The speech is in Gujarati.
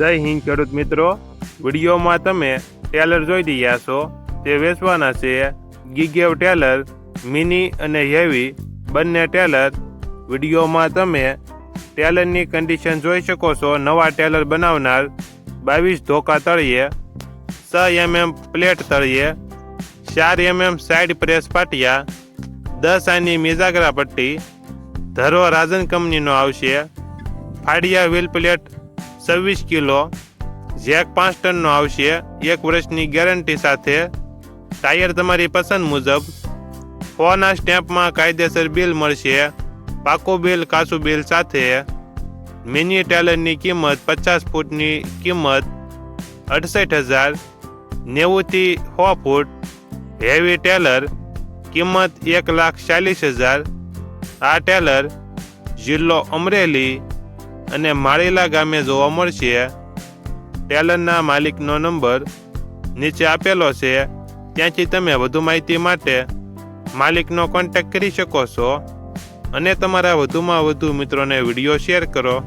જય હિન્દ ખેડૂત મિત્રો. વિડીયોમાં તમે ટેલર જોઈ રહ્યા છો. તે વેચવાના છે ગીગેવ ટેલર, મિની અને હેવી બંને ટેલર. વિડીયોમાં તમે ટેલરની કન્ડિશન જોઈ શકો છો. નવા ટેલર બનાવનાર બાવીસ ધોકા તળિયે, છ એમએમ પ્લેટ તળિયે, ચાર એમએમ સાઈડ પ્રેસ પાટિયા, દસ આની મિજાગરા પટ્ટી, ધરો રાજન કંપનીનો આવશે, ફાડિયા વ્હીલ પ્લેટ છવ્વીસ કિલો જેક પાંચ ટનનો આવશે. એક વર્ષની ગેરંટી સાથે ટાયર તમારી પસંદ મુજબ ફોના સ્ટેમ્પમાં કાયદેસર બિલ મળશે. પાકું બિલ, કાચું બિલ સાથે મિની ટેલરની કિંમત પચાસ ફૂટની કિંમત અડસઠ હજાર નેવુંથી સો ફૂટ. હેવી ટેલર કિંમત એક લાખ ચાલીસ હજાર. આ ટેલર જિલ્લો અમરેલી અને માળીલા ગામે જોવા મળશે. ટેલરના માલિકનો નંબર નીચે આપેલો છે. ત્યાંથી તમે વધુ માહિતી માટે માલિકનો કોન્ટેક્ટ કરી શકો છો. અને તમારા વધુમાં વધુ મિત્રોને વીડિયો શેર કરો.